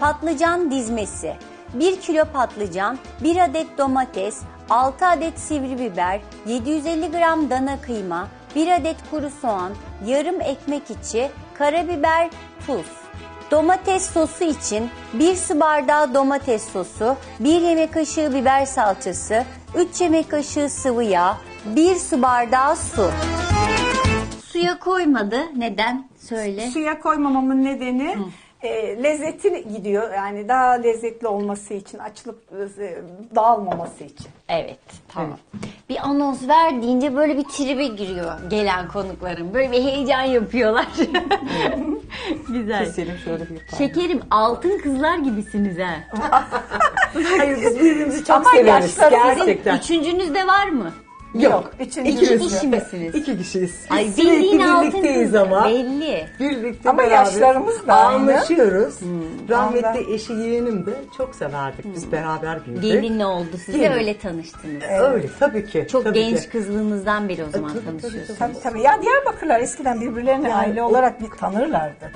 Patlıcan dizmesi. 1 kilo patlıcan, 1 adet domates, 6 adet sivri biber, 750 gram dana kıyma, 1 adet kuru soğan, yarım ekmek içi, karabiber, tuz. Domates sosu için 1 su bardağı domates sosu, 1 yemek kaşığı biber salçası, 3 yemek kaşığı sıvı yağ, 1 su bardağı su. Suya koymadı. Neden? Söyle. Suya koymamamın nedeni e, lezzeti gidiyor. Yani daha lezzetli olması için, açılıp e, dağılmaması için. Evet, tamam. Bir anons ver deyince böyle bir tribe giriyor gelen konukların. Böyle bir heyecan yapıyorlar. Güzel. Keselim şöyle bir parça. Şekerim altın kızlar gibisiniz ha. Hayır biz birbirimizi çok Ama severiz yaşları bizim gerçekten. Üçüncünüz de var mı? Yok. Üçüncü İki yüzü. kişi misiniz? İki kişiyiz. Ay Sürekli bildiğin birlikteyiz ama. Belli. Birlikte Ama beraber yaşlarımız da aynı. Anlaşıyoruz. Ondan- Rahmetli eşi yeğenim de çok severdik. Biz beraber büyüdük. Gelin oldu size Gelin. öyle tanıştınız. Öyle tabii ki. Çok tabii genç ki. kızlığınızdan beri o zaman tabii, tabii, tanışıyorsunuz. Tabii tabii. Ya Diyarbakırlar eskiden birbirlerini aile olarak bir tanırlardı.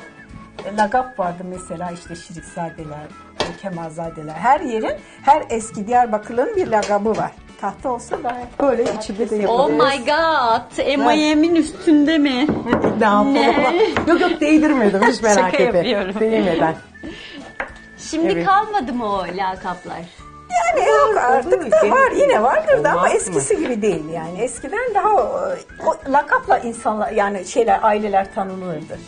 E, Lagap vardı mesela işte Şirikzadeler, e, Kemalzadeler. Her yerin, her eski Diyarbakırlı'nın bir lagabı var. Tahta olsa da Böyle içinde de Oh yapabiliriz. my god. MIM'in üstünde mi? Ne yapalım? yok yok değdirmedim hiç merak Şaka etme. yapıyorum. Değmeden. Şimdi Evet. kalmadı mı o lakaplar? Yani yok artık da var yine vardır da ama Olmaz mı? eskisi gibi değil yani. Eskiden daha o, o lakapla insanlar yani şeyler aileler tanınırdı.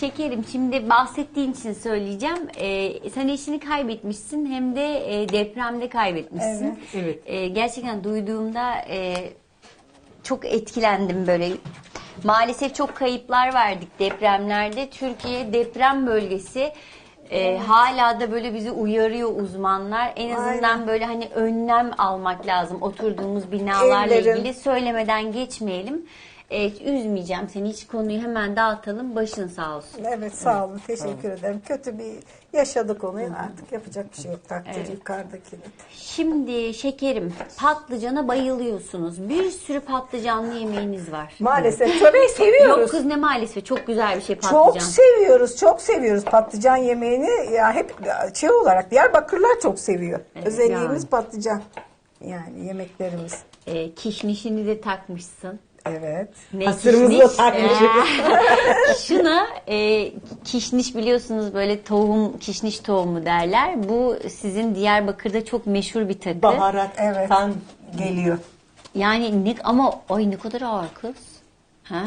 Şekerim şimdi bahsettiğin için söyleyeceğim. Ee, sen eşini kaybetmişsin hem de e, depremde kaybetmişsin. Evet. Evet. Ee, gerçekten duyduğumda e, çok etkilendim böyle. Maalesef çok kayıplar verdik depremlerde. Türkiye deprem bölgesi. E, hala da böyle bizi uyarıyor uzmanlar. En azından Aynen. böyle hani önlem almak lazım oturduğumuz binalarla Evlerin- ilgili. Söylemeden geçmeyelim. E, üzmeyeceğim seni hiç konuyu hemen dağıtalım. Başın sağ olsun. Evet sağ olun teşekkür ederim. Kötü bir yaşadık onu artık yapacak bir şey yok takdir yukarıdakini. Şimdi şekerim patlıcana bayılıyorsunuz. Bir sürü patlıcanlı yemeğiniz var. Maalesef Yok seviyoruz. kız ne maalesef çok güzel bir şey patlıcan. Çok seviyoruz, çok seviyoruz patlıcan yemeğini. Ya hep şey olarak Diyarbakırlar çok seviyor. Evet, Özelliğimiz yani. patlıcan. Yani yemeklerimiz. E, kişnişini de takmışsın. Evet. Ne Hasırımızı takmışız. Ee, Şuna e, kişniş biliyorsunuz böyle tohum kişniş tohumu derler. Bu sizin Diyarbakır'da çok meşhur bir takı. Baharat Evet. tan Geliyor. Yani ne ama ay ne kadar ağır kız. Ha?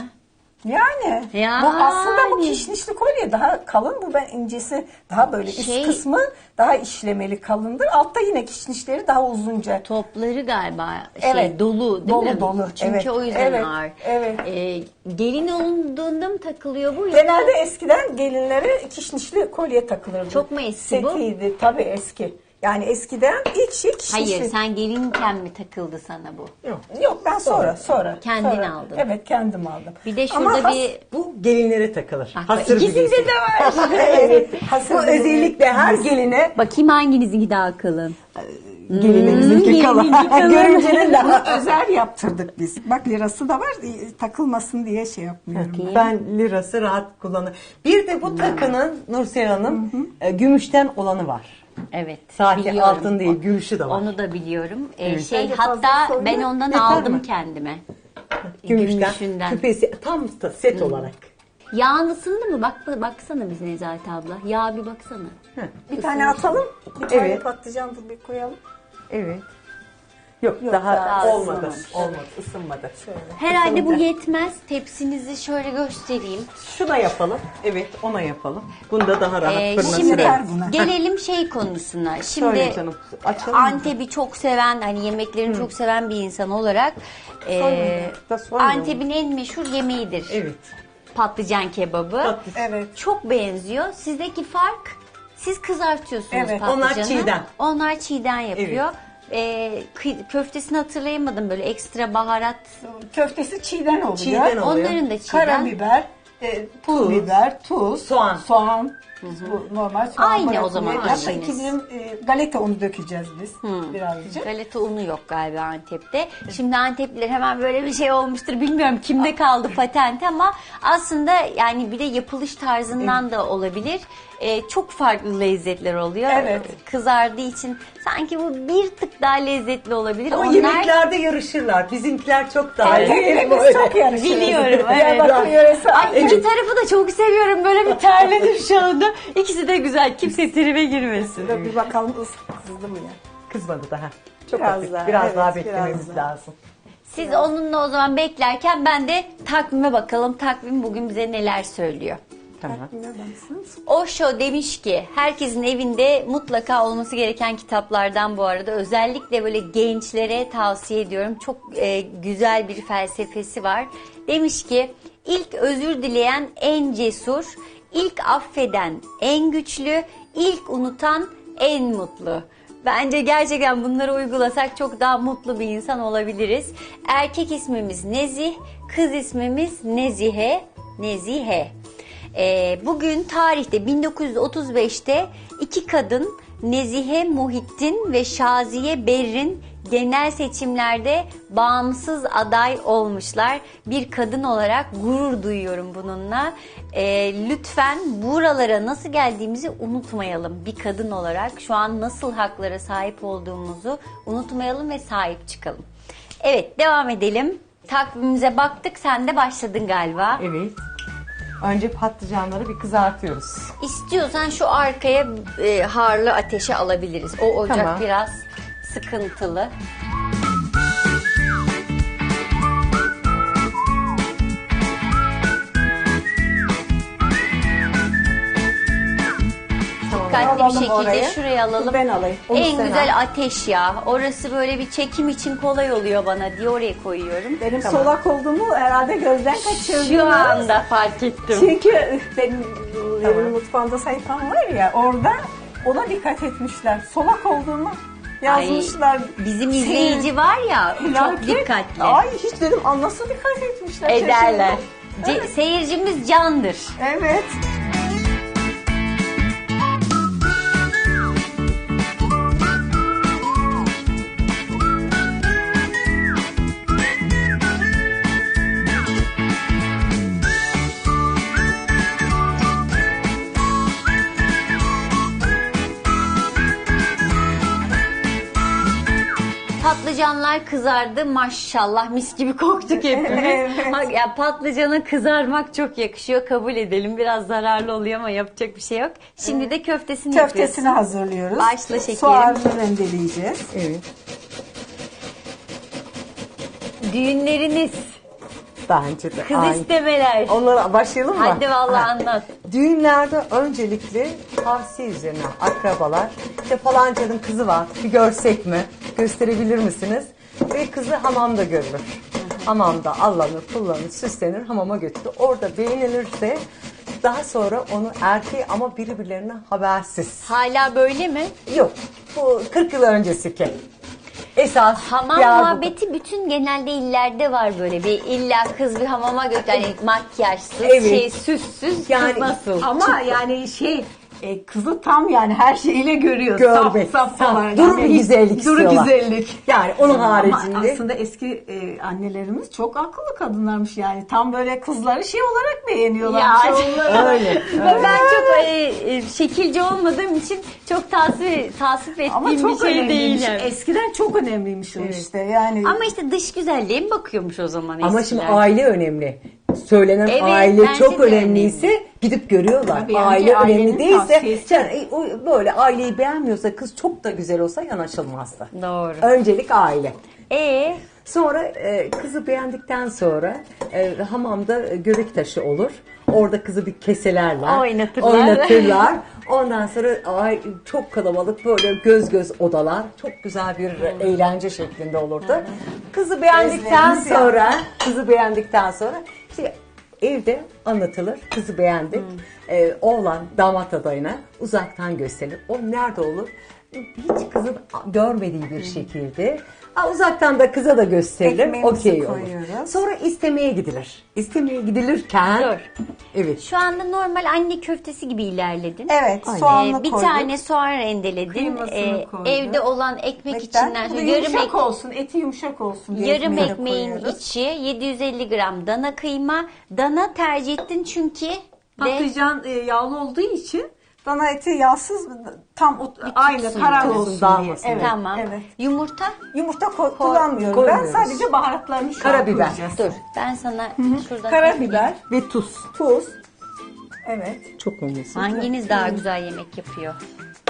Yani, Yani. bu aslında bu kişnişli kolye daha kalın. Bu ben incesi daha böyle Şey- üst kısmı daha işlemeli kalındır. Altta yine kişnişleri daha uzunca. Topları galiba şey Evet. dolu değil Dolu, mi? dolu. Çünkü Evet, o yüzden evet, ağır. evet. Ee, gelin olunduğunda mı takılıyor bu? yoksa- Genelde eskiden gelinlere kişnişli kolye takılırdı. Çok mu eski bu? Sekiydi. Tabii eski. Yani eskiden ilk şey kişnişli. Hayır sen gelinken mi takıldı sana bu? yok. Yok ben sonra sonra. Kendin sonra. aldın. Evet kendim aldım. Bir de Ama şurada has- bir Bu gelinlere takılır. Bak, Hasır ikisinde bilgisi. de var. evet. hasır Bu özellikle her geline Bakayım hanginizinki daha kalın. gelinimizinki Hmm, kalın. gelininki kalın. Görümcenin daha. özel yaptırdık biz. Bak lirası da var e, takılmasın diye şey yapmıyorum. Bakayım. Ben lirası rahat kullanırım. Bir de bu takının Nursel Hanım e, gümüşten olanı var. Evet. Saati biliyorum. altın değil, gümüşü de var. Onu da biliyorum. Ee, Evet. şey Bence fazla hatta sorun ben yok. ondan Yeter aldım mi? kendime. Gümüşten, Gümüşünden. küpesi tam da set olarak. Yağın ısındı mı? Bak baksana biz Nezahat abla. Yağ bir baksana. Bir tane atalım. Bir tane Evet. patlıcan bir koyalım. Evet. Yok, Yok, daha, daha olmadı. ısınmamış. Olmadı, ısınmadı. Herhalde bu Isındı. yetmez. Tepsinizi şöyle göstereyim. Şuna yapalım. Evet, ona yapalım. Bunda daha rahat Ee, fırına şimdi gelelim şey konusuna. Şimdi canım, açalım mı? Antep'i çok seven, hani yemeklerini çok seven bir insan olarak e. Antep'in en meşhur yemeğidir. Evet. Patlıcan kebabı. Tatlı. Evet. Çok benziyor. Sizdeki fark siz kızartıyorsunuz Evet, patlıcanı. onlar çiğden. Onlar çiğden yapıyor. Kı- köftesini hatırlayamadım böyle ekstra baharat. Köftesi çiğden oluyor. Çiğden oluyor. Onların da çiğden. Karabiber, e, pul Tuz. biber, tuz, Soğan. soğan, Bu normal soğan Aynı o zaman, Hatta aynı. iki dilim e, galeta unu dökeceğiz biz birazcık. Galeta unu yok galiba Antep'te. Şimdi Antepliler hemen böyle bir şey olmuştur. Bilmiyorum kimde kaldı patent ama aslında yani bir de yapılış tarzından da olabilir. Ee, çok farklı lezzetler oluyor. Evet. Kızardığı için sanki bu bir tık daha lezzetli olabilir. Ama yemeklerde yarışırlar. Bizimkiler çok daha iyi. Antep'imiz çok yarışıyor. Biliyorum, evet. Diyarbakır yöresi Ay iki tarafı da çok seviyorum. Böyle bir terledim şu anda. İkisi de güzel. Kimse tribe girmesin. Dur bir bakalım ıs- kızdı mı ya? Kızmadı daha. Çok Biraz hafif. daha, Biraz evet, daha biraz beklememiz daha. lazım. Siz onunla o zaman beklerken ben de takvime bakalım. Takvim bugün bize neler söylüyor. Tamam. Ne baksın? Osho demiş ki herkesin evinde mutlaka olması gereken kitaplardan bu arada özellikle böyle gençlere tavsiye ediyorum. Çok e, güzel bir felsefesi var. Demiş ki ilk özür dileyen en cesur, ilk affeden en güçlü, ilk unutan en mutlu. Bence gerçekten bunları uygulasak çok daha mutlu bir insan olabiliriz. Erkek ismimiz Nezih, kız ismimiz Nezihe, Nezihe. Ee, bugün tarihte 1935'te iki kadın Nezihe Muhittin ve Şaziye Berrin genel seçimlerde bağımsız aday olmuşlar. Bir kadın olarak gurur duyuyorum bununla. Ee, lütfen buralara nasıl geldiğimizi unutmayalım. Bir kadın olarak şu an nasıl haklara sahip olduğumuzu unutmayalım ve sahip çıkalım. Evet devam edelim. Takvimimize baktık sen de başladın galiba. Evet. Önce patlıcanları bir kızartıyoruz. İstiyorsan şu arkaya e, harlı ateşe alabiliriz. O ocak Tamam. biraz sıkıntılı. Bir şekilde oraya. şuraya alalım. Ben alayım. Onu En güzel al. ateş ya. Orası böyle bir çekim için kolay oluyor bana diye oraya koyuyorum. Benim Tamam. solak olduğumu herhalde gözden kaçırdınız. Şu anda fark ettim. Çünkü benim evin mutfağında sayfam var ya orada ona dikkat etmişler. Solak olduğumu yazmışlar. Bizim Senin izleyici var ya çok dikkatli. Ay hiç dedim "Aa, nasıl dikkat etmişler. Ederler. Ce- seyircimiz candır. Evet. Patlıcanlar kızardı maşallah mis gibi koktuk hepimiz. Evet. Ha, ya patlıcana kızarmak çok yakışıyor kabul edelim. Biraz zararlı oluyor ama yapacak bir şey yok. Şimdi de köftesini, Köftesini hazırlıyoruz. Başla şekerim. Soğanını rendeleyeceğiz. Evet. Düğünleriniz, Bence de. kız istemeler. Onlara başlayalım mı? Hadi vallahi Ha. anlat. Düğünlerde öncelikle tavsiye üzerine akrabalar işte falancanın kızı var bir görsek mi gösterebilir misiniz? Ve kızı hamamda görülür. Hamamda allanır, kullanır, süslenir, hamama götürülür. Orada beğenilirse daha sonra onu erkeği ama birbirlerine habersiz. Hala böyle mi? Yok bu 40 yıl öncesiki. Esas Hamam ya bu- muhabbeti bütün genelde illerde var böyle bir illa kız bir hamama götür hani makyajsız Evet. şey süssüz Yani- nasıl? Ama yani şey e, kızı tam yani her şeyiyle görüyor. Görmek. Saf, saf falan. Duru bir güzellik Duru istiyorlar. güzellik. Yani onun Ama haricinde aslında eski e, annelerimiz çok akıllı kadınlarmış yani. Tam böyle kızları şey olarak beğeniyorlar. Ya. öyle. Ve ben çok e, e, şekilci olmadığım için çok tasvip, tasvip ettiğim Ama bir çok şey önemliymiş. değil. yani. Eskiden çok önemliymiş o işte. Yani Ama işte dış güzelliğe mi bakıyormuş o zaman Ama eskiler? şimdi aile önemli. Söylenen Evet, aile çok önemliyse gidip görüyorlar. Tabii, aile önemli değilse yani, o, böyle aileyi beğenmiyorsa kız çok da güzel olsa yanaşılmazdı. Doğru. Öncelik aile. E Sonra e, kızı beğendikten sonra e, hamamda e, göbek taşı olur. Orada kızı bir keselerler. Oynatırlar. Oynatırlar. Ondan sonra ay, çok kalabalık böyle göz göz odalar. Çok güzel bir eğlence şeklinde olurdu. Kızı beğendikten Özlediniz ya. sonra, kızı beğendikten sonra işte evde anlatılır. Kızı beğendik. Ee, oğlan damat adayına uzaktan gösterilir. O nerede olur? hiç kızın görmediği bir şekilde. Ha, uzaktan da kıza da gösterilir. Ekmeğimizi Okey olur. koyuyoruz. Sonra istemeye gidilir. İstemeye gidilirken Dur. Evet. Şu anda normal anne köftesi gibi ilerledin. Evet, Aynen. soğanlı Ee, bir koyduk. tane soğan rendeledin. Kıymasını Ee, koyduk. evde olan ekmek Ekmekten. içinden Bu da şöyle yarım yumuşak ek- olsun, eti yumuşak olsun diye yarım ekmeğin koyuyoruz. içi 750 gram dana kıyma. Dana tercih ettin çünkü de Patlıcan e, yağlı olduğu için dana eti yağsız tam o, aynı tutsun, karar tutsun, olsun diye. dağılmasın Evet, tamam. evet. Yumurta Yumurta ko- kullanmıyorum. Ben koymuyoruz. sadece baharatlarını şu an Karabiber. koyacağız. dur. Ben sana şuradan Karabiber, Ve tuz. tuz. Evet. Çok olmasın. Hanginiz daha güzel yemek yapıyor?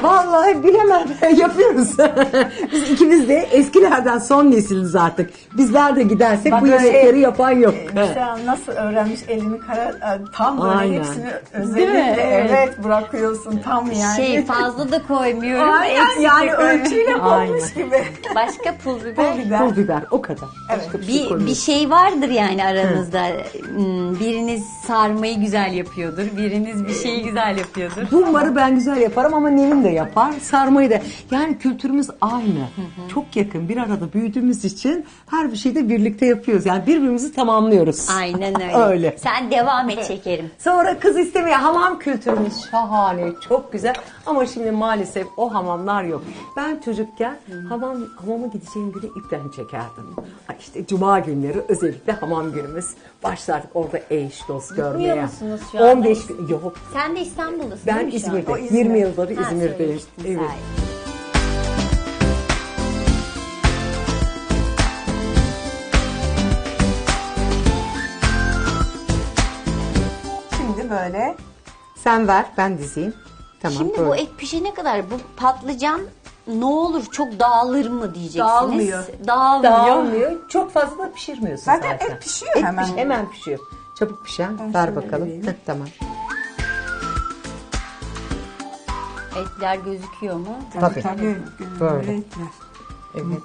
Vallahi bilemem. Yapıyoruz. Biz ikimiz de eskilerden son nesiliz artık. Bizler de gidersek Bak bu öyle- yemekleri yapan yok. Mesela nasıl öğrenmiş elini kara e, tam böyle Aynen. hepsini Değil özellikle mi? Evet. evet bırakıyorsun tam yani. Şey fazla da koymuyorum. Aynen eksik yani de koymuyorum. ölçüyle Aynen. konmuş gibi. Başka pul biber. Pul biber. Pul biber o kadar. Başka bir, şey Bir, bir koymuyoruz. şey vardır yani aranızda. Hmm, Biriniz sarmayı güzel yapıyordur. Biriniz bir şeyi güzel yapıyordur. Bunları ben güzel yaparım ama Nevin de yapar. Sarmayı da. Yani kültürümüz aynı. Çok yakın bir arada büyüdüğümüz için her bir şeyde birlikte yapıyoruz. Yani birbirimizi tamamlıyoruz. Aynen öyle. Öyle. Sen devam et şekerim. Sonra kız istemeye hamam kültürümüz şahane, çok güzel. Ama şimdi maalesef o hamamlar yok. Ben çocukken hamam hamama gideceğim günü ipten çekerdim. Ha İşte cuma günleri özellikle hamam günümüz. Başlardık orada eş dost görmeye. musunuz şu anda? 15 gün yok. Sen de İstanbul'dasın Ben değil mi şu an? İzmir'de. O İzmir. 20 yıldır Ha, İzmir'deyim. söylemiştin, Evet. sahi. Şimdi böyle Sen ver, ben dizeyim. Tamam. Şimdi böyle. bu et pişene kadar bu patlıcan ne olur çok dağılır mı diyeceksiniz. Dağılmıyor. Dağılmıyor. dağılmıyor. Çok fazla da pişirmiyorsun Zaten zaten. et pişiyor hemen. piş- hemen pişiyor. Çabuk pişen. Ben ver bakalım. Heh, tamam. Etler gözüküyor mu? Tabii. tabii Böyle. renkler. Evet.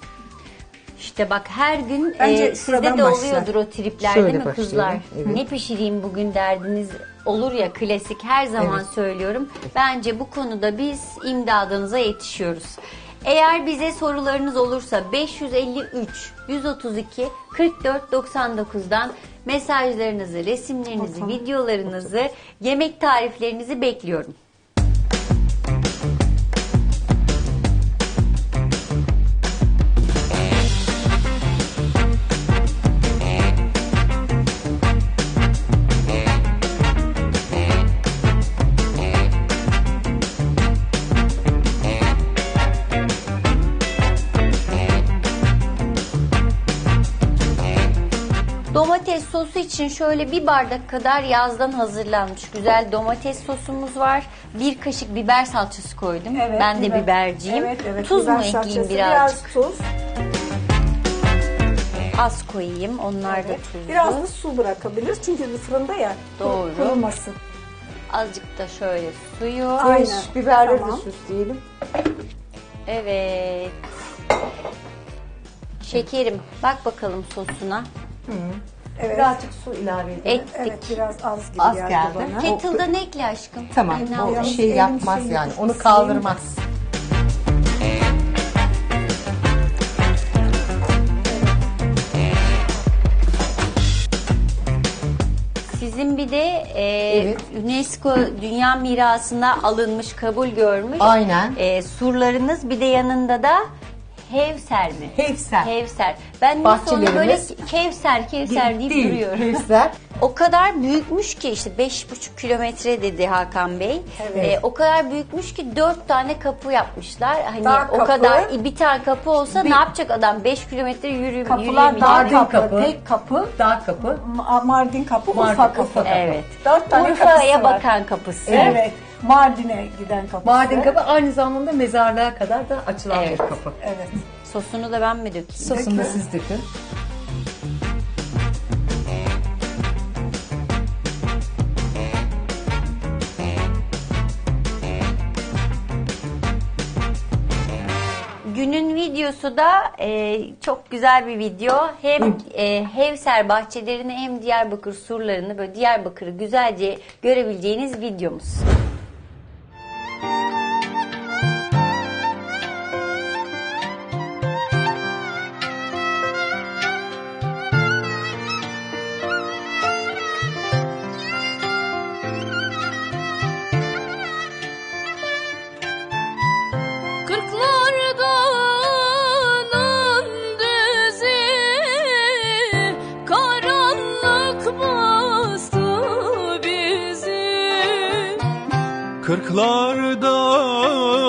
İşte bak her gün Bence e, sizde şuradan de başla. oluyordur o tripler Şöyle değil mi başlayalım, kızlar? evet. Ne pişireyim bugün derdiniz olur ya klasik her zaman Evet. söylüyorum. Bence bu konuda biz imdadınıza yetişiyoruz. Eğer bize sorularınız olursa 553 132 44 99'dan mesajlarınızı, resimlerinizi, videolarınızı, yemek tariflerinizi bekliyorum. Sosu için şöyle bir bardak kadar yazdan hazırlanmış güzel domates sosumuz var. Bir kaşık biber salçası koydum. Evet, ben de biber- biberciyim. Evet, evet, Tuz biber mu ekleyeyim salçası, birazcık? Biraz tuz. Az koyayım. Onlar da Evet. tuzlu. Biraz da su bırakabiliriz çünkü fırında ya. Doğru. Kurumasın. Azıcık da şöyle suyu. Aynen. Fresh biberleri Tamam. de süsleyelim. Evet. Şekerim bak bakalım sosuna. Evet. Birazcık su ilave edelim. Ettik. Evet biraz az gibi Az geldi, geldi. bana. Kettle'dan ekle aşkım. Tamam. O. Yalnız şey elim yapmaz şeyle yani. Onu ısıyım. kaldırmaz. Sizin bir de e, Evet. UNESCO Dünya Mirası'na alınmış, kabul görmüş. Aynen. E, surlarınız bir de yanında da Hevser mi? Hevser. Hevser. Ben nasıl onu böyle Bahçelerimiz- Kevser, Kevser deyip Değil. duruyorum. Hevser. O kadar büyükmüş ki işte beş buçuk kilometre dedi Hakan Bey. Evet. Ee, o kadar büyükmüş ki dört tane kapı yapmışlar. Hani Dar o kapı. kadar bir tane kapı olsa ne yapacak adam? Beş kilometre yürü, Kapılar yürüyemeyecek. dar Mardin kapı, kapı. tek kapı, Dağ kapı. Ma- Mardin kapı, Mardin, Urfa kapı. Urfa kapı. Evet. Dört tane Urfa'ya kapısı var. bakan kapısı. Evet. Mardin'e giden kapısı. Mardin kapı aynı zamanda mezarlığa kadar da açılan Evet. bir kapı. Evet. Sosunu da ben mi dökeyim? Sosunu da siz dökün. Günün videosu da e, çok güzel bir video. Hem e, Hevser bahçelerini hem Diyarbakır surlarını böyle Diyarbakır'ı güzelce görebileceğiniz videomuz. Işıklardanın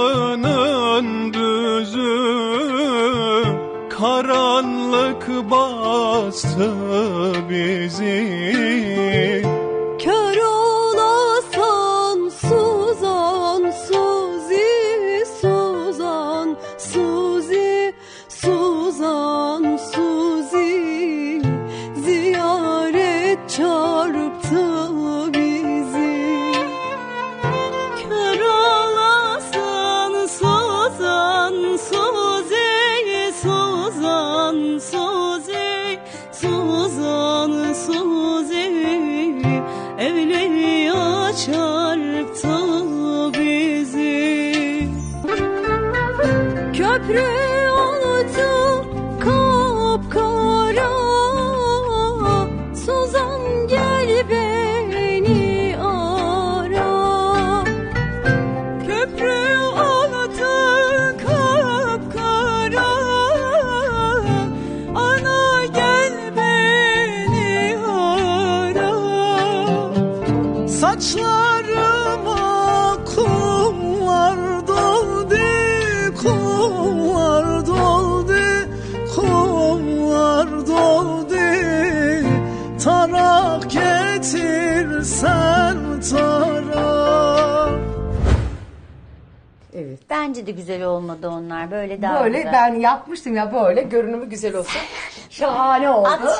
Evet. Bence de güzel olmadı onlar. Böyle daha Böyle güzel. ben yapmıştım ya böyle görünümü güzel olsun. Şahane oldu. At.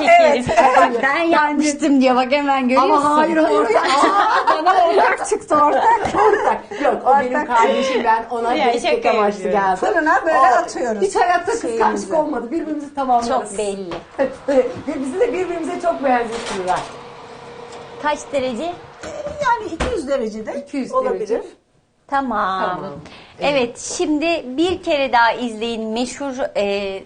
Bak ben yapmıştım diyor. Bak hemen görüyor musun? Ama hayır hayır. Aa, bana ortak çıktı ortak. ortak. Yok o benim Ortak kardeşim ben ona Ya, destek şaka amaçlı yapıyorum. geldim. Fırına böyle O- atıyoruz Hiç hayatta kıskançlık şeyimizi. olmadı. Birbirimizi tamamlarız. Çok belli. Bizi de birbirimize çok benzetirler. Kaç derece? Yani 200 derecede 200 olabilir. derece. Tamam. Tamam. Evet. şimdi bir kere daha izleyin meşhur e,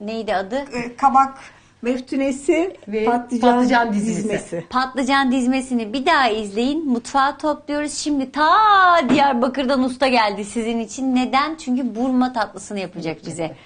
neydi adı? Ee, kabak meftunesi Ve patlıcan, patlıcan dizmesi. dizmesi. Patlıcan dizmesini bir daha izleyin. Mutfağa topluyoruz. Şimdi ta Diyarbakır'dan usta geldi sizin için. Neden? Çünkü burma tatlısını yapacak bize.